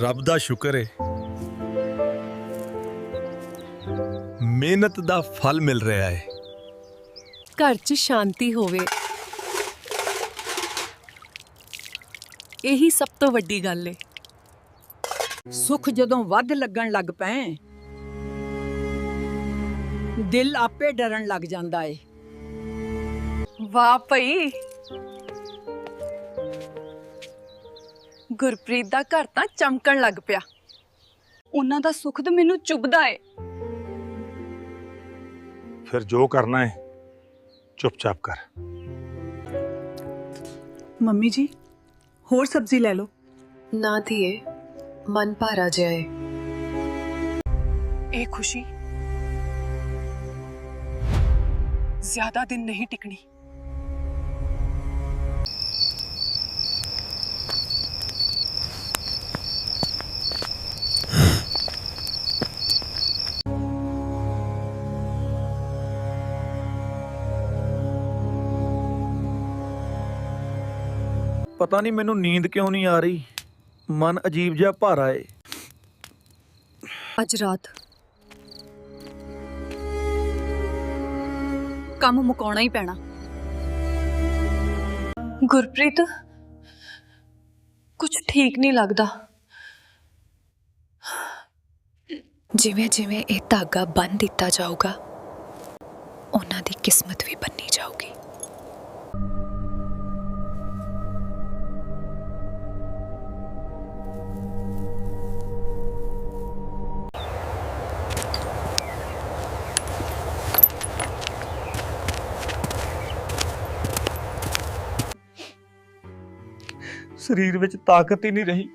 ਰੱਬ ਦਾ ਸ਼ੁਕਰ ਏ। ਮਿਹਨਤ ਦਾ ਫਲ ਮਿਲ ਰਿਹਾ ਏ। ਘਰ 'ਚ ਸ਼ਾਂਤੀ ਹੋਵੇ। ਇਹੀ ਸਭ ਤੋਂ ਵੱਡੀ ਗੱਲ ਏ। ਸੁੱਖ ਜਦੋਂ ਵੱਧ ਲੱਗਣ ਲੱਗ ਪਏ ਦਿਲ ਆਪੇ ਡਰਨ ਲੱਗ ਜਾਂਦਾ ਏ। ਵਾਹ ਭਈ। ਗੁਰਪ੍ਰੀਤ ਦਾ ਘਰ ਤਾਂ ਚਮਕਣ ਲੱਗ ਪਿਆ। ਉਹਨਾਂ ਦਾ ਸੁੱਖ ਤਾਂ ਮੈਨੂੰ ਚੁੱਭਦਾ ਏ। ਫਿਰ ਜੋ ਕਰਨਾ ਹੈ ਚੁੱਪਚਾਪ ਕਰ। ਮੰਮੀ ਜੀ ਹੋਰ ਸਬਜ਼ੀ ਲੈ ਲਓ। ਨਾ ਧੀਏ ਮਨ ਭਾਰਾ ਜਿਹਾ ਏ। ਇਹ ਖੁਸ਼ੀ ਜ਼ਿਆਦਾ ਦਿਨ ਨਹੀਂ ਟਿਕਣੀ। ਪਤਾ ਨਹੀਂ ਮੈਨੂੰ ਨੀਂਦ ਕਿਉਂ ਨਹੀਂ ਆ ਰਹੀ। ਮਨ ਅਜੀਬ ਜਿਹਾ ਭਾਰਾ ਏ। ਅੱਜ ਰਾਤ। ਕੰਮ ਮੁਕਾਉਣਾ ਹੀ ਪੈਣਾ। ਗੁਰਪ੍ਰੀਤ ਕੁਝ ਠੀਕ ਨਹੀਂ ਲੱਗਦਾ। ਜਿਵੇਂ ਜਿਵੇਂ ਇਹ ਧਾਗਾ ਬੰਨ ਦਿੱਤਾ ਜਾਊਗਾ, ਉਹਨਾਂ ਦੀ ਕਿਸਮਤ ਵੀ ਬੰਨੀ ਸਰੀਰ ਵਿੱਚ ਤਾਕਤ ਹੀ ਨਹੀਂ ਰਹੀ।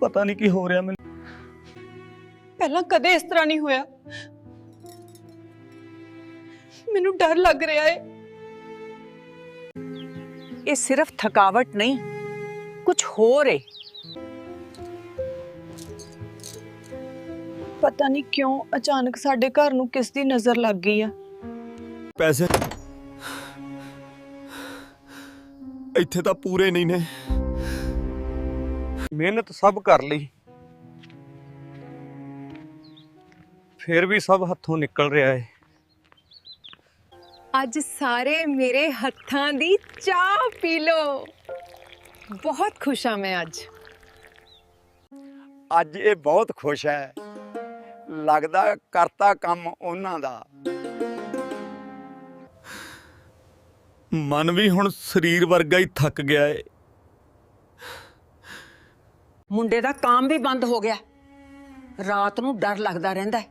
ਪਤਾ ਨਹੀਂ ਕੀ ਹੋ ਰਿਹਾ ਮੈਨੂੰ। ਪਹਿਲਾਂ ਕਦੇ ਇਸ ਤਰ੍ਹਾਂ ਨਹੀਂ ਹੋਇਆ। ਮੈਨੂੰ ਡਰ ਲੱਗ ਰਿਹਾ ਏ। ਇਹ ਸਿਰਫ ਥਕਾਵਟ ਨਹੀਂ ਕੁਝ ਹੋਰ ਏ। ਪਤਾ ਨਹੀਂ ਕਿਉਂ ਅਚਾਨਕ ਸਾਡੇ ਘਰ ਨੂੰ ਕਿਸ ਦੀ ਨਜ਼ਰ ਲੱਗ ਗਈ ਆ। ਪੈਸੇ ਇੱਥੇ ਤਾਂ ਪੂਰੇ ਨਹੀਂ ਨੇ। ਮਿਹਨਤ ਸਭ ਕਰ ਲਈ। ਫਿਰ ਵੀ ਸਭ ਹੱਥੋਂ ਨਿਕਲ ਰਿਹਾ ਏ। ਅੱਜ ਸਾਰੇ ਮੇਰੇ ਹੱਥਾਂ ਦੀ ਚਾਹ ਪੀ ਲੋ ਬਹੁਤ ਖੁਸ਼ ਹਾਂ ਮੈਂ ਅੱਜ। ਅੱਜ ਇਹ ਬਹੁਤ ਖੁਸ਼ ਹੈ। ਲੱਗਦਾ ਕਰਤਾ ਕੰਮ ਉਹਨਾਂ ਦਾ। ਮਨ ਵੀ ਹੁਣ ਸਰੀਰ ਵਰਗਾ ਹੀ ਥੱਕ ਗਿਆ ਏ ਮੁੰਡੇ ਦਾ ਕੰਮ ਵੀ ਬੰਦ ਹੋ ਗਿਆ ਰਾਤ ਨੂੰ ਡਰ ਲੱਗਦਾ ਰਹਿੰਦਾ ਹੈ।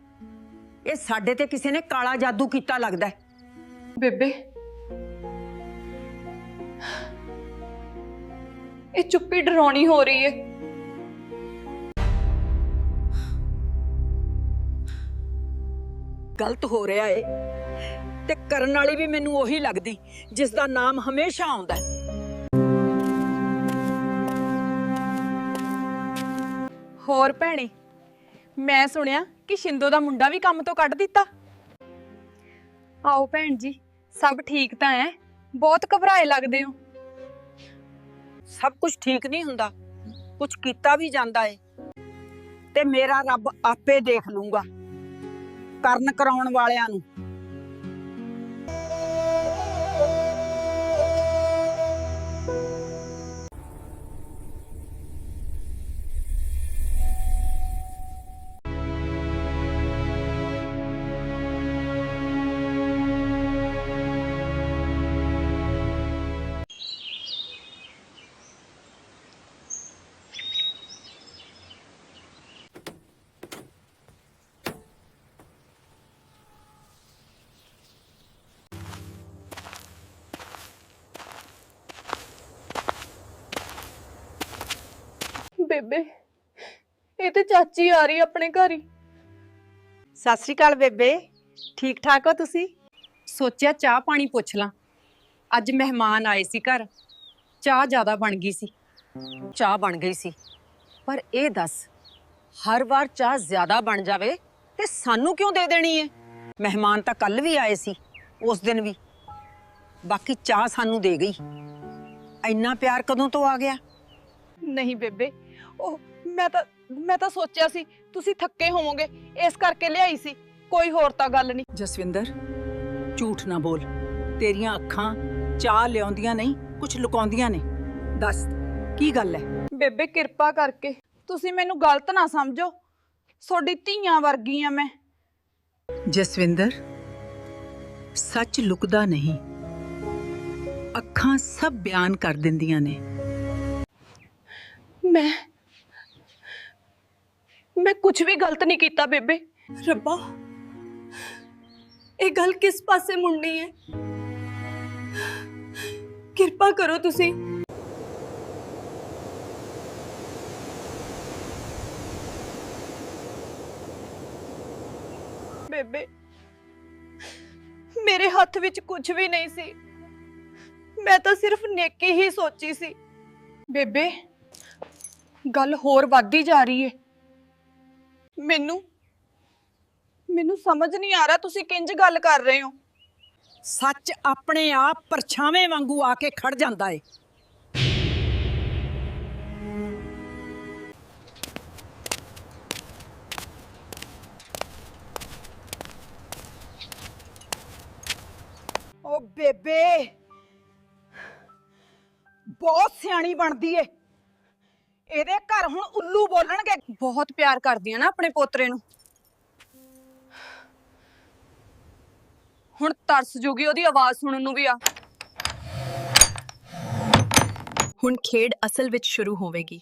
ਇਹ ਸਾਡੇ ਤੇ ਕਿਸੇ ਨੇ ਕਾਲਾ ਜਾਦੂ ਕੀਤਾ ਲੱਗਦਾ ਹੈ। ਬੇਬੇ ਇਹ ਚੁੱਪੀ ਡਰਾਉਣੀ ਹੋ ਰਹੀ ਏ ਗਲਤ ਹੋ ਰਿਹਾ ਏ ਤੇ ਕਰਨ ਵਾਲੀ ਵੀ ਮੈਨੂੰ ਉਹੀ ਲੱਗਦੀ ਜਿਸ ਦਾ ਨਾਮ ਹਮੇਸ਼ਾ ਆਉਂਦਾ ਹੈ। ਹੋਰ ਭੈਣੇ ਮੈਂ ਸੁਣਿਆ ਕਿ ਸ਼ਿੰਦੋ ਦਾ ਮੁੰਡਾ ਵੀ ਕੰਮ ਤੋਂ ਕੱਢ ਦਿੱਤਾ। ਆਓ ਭੈਣ ਜੀ ਸਭ ਠੀਕ ਤਾਂ ਹੈ? ਬਹੁਤ ਘਬਰਾਏ ਲੱਗਦੇ ਹੋ। ਸਭ ਕੁਝ ਠੀਕ ਨਹੀਂ ਹੁੰਦਾ ਕੁਝ ਕੀਤਾ ਵੀ ਜਾਂਦਾ ਏ। ਤੇ ਮੇਰਾ ਰੱਬ ਆਪੇ ਦੇਖ ਲੂੰਗਾ ਕਰਨ ਕਰਾਉਣ ਵਾਲਿਆਂ ਨੂੰ। ਬੇਬੇ। ਇਹ ਤੇ ਚਾਚੀ ਆ ਰਹੀ ਆਪਣੇ ਘਰ ਹੀ। ਸਤਿ ਸ੍ਰੀ ਅਕਾਲ ਬੇਬੇ। ਠੀਕ ਠਾਕ ਹੋ ਤੁਸੀਂ? ਸੋਚਿਆ ਚਾਹ ਪਾਣੀ ਪੁੱਛ ਲਾਂ। ਅੱਜ ਮਹਿਮਾਨ ਆਏ ਸੀ ਘਰ। ਚਾਹ ਜ਼ਿਆਦਾ ਬਣ ਗਈ ਸੀ। ਚਾਹ ਬਣ ਗਈ ਸੀ। ਪਰ ਇਹ ਦੱਸ ਹਰ ਵਾਰ ਚਾਹ ਜ਼ਿਆਦਾ ਬਣ ਜਾਵੇ ਤੇ ਸਾਨੂੰ ਕਿਉਂ ਦੇ ਦੇਣੀ ਏ? ਮਹਿਮਾਨ ਤਾਂ ਕੱਲ ਵੀ ਆਏ ਸੀ ਉਸ ਦਿਨ ਵੀ। ਬਾਕੀ ਚਾਹ ਸਾਨੂੰ ਦੇ ਗਈ। ਇੰਨਾ ਪਿਆਰ ਕਦੋਂ ਤੋਂ ਆ ਗਿਆ? ਨਹੀਂ ਬੇਬੇ ਉਹ ਮੈਂ ਤਾਂ ਮੈਂ ਤਾਂ ਸੋਚਿਆ ਸੀ ਤੁਸੀਂ ਥੱਕੇ ਹੋਵੋਗੇ ਇਸ ਕਰਕੇ ਲਿਆਈ ਸੀ ਕੋਈ ਹੋਰ ਤਾਂ ਗੱਲ ਨਹੀਂ। ਜਸਵਿੰਦਰ ਝੂਠ ਨਾ ਬੋਲ ਤੇਰੀਆਂ ਅੱਖਾਂ ਚਾਹ ਲਿਆਉਂਦੀਆਂ ਨਹੀਂ ਕੁਝ ਲੁਕਾਉਂਦੀਆਂ ਨੇ। ਦੱਸ ਕੀ ਗੱਲ ਹੈ ਬੇਬੇ ਕਿਰਪਾ ਕਰਕੇ ਤੁਸੀਂ ਮੈਨੂੰ ਗਲਤ ਨਾ ਸਮਝੋ ਤੁਹਾਡੀ ਧੀਆਂ ਵਰਗੀ ਆ ਮੈਂ। ਜਸਵਿੰਦਰ ਸੱਚ ਲੁਕਦਾ ਨਹੀਂ। ਅੱਖਾਂ ਸਭ ਬਿਆਨ ਕਰ ਦਿੰਦੀਆਂ ਨੇ। ਮੈਂ ਮੈਂ ਕੁਝ ਵੀ ਗਲਤ ਨਹੀਂ ਕੀਤਾ ਬੇਬੇ। ਰੱਬਾ, ਇਹ ਗੱਲ ਕਿਸ ਪਾਸੇ ਮੁੜਨੀ ਹੈ? ਕਿਰਪਾ ਕਰੋ ਤੁਸੀਂ। ਬੇਬੇ, ਮੇਰੇ ਹੱਥ ਵਿੱਚ ਕੁਝ ਵੀ ਨਹੀਂ ਸੀ। ਮੈਂ ਤਾਂ ਸਿਰਫ ਨੇਕੀ ਹੀ ਸੋਚੀ ਸੀ। ਬੇਬੇ, ਗੱਲ ਹੋਰ ਵੱਧਦੀ ਜਾ ਰਹੀ ਏ ਮੈਨੂੰ? ਮੈਨੂੰ ਸਮਝ ਨਹੀਂ ਆ ਰਿਹਾ ਤੁਸੀਂ ਕਿੰਜ ਗੱਲ ਕਰ ਰਹੇ ਹੋ? ਸੱਚ ਆਪਣੇ ਆਪ ਪਰਛਾਵੇਂ ਵਾਂਗੂ ਆ ਕੇ ਖੜ ਜਾਂਦਾ ਏ। ਓ ਬੇਬੇ! ਬਹੁਤ ਸਿਆਣੀ ਬਣਦੀ ਏ। ਇਹਦੇ ਘਰ ਹੁਣ ਉੱਲੂ ਬੋਲਣਗੇ। ਬਹੁਤ ਪਿਆਰ ਕਰਦੀ ਆ ਨਾ ਆਪਣੇ ਪੋਤਰੇ ਨੂੰ। ਹੁਣ ਤਰਸ ਜੂਗੀ ਉਹਦੀ ਆਵਾਜ਼ ਸੁਣਨ ਨੂੰ ਵੀ ਆ। ਹੁਣ ਖੇਡ ਅਸਲ ਵਿੱਚ ਸ਼ੁਰੂ ਹੋਵੇਗੀ।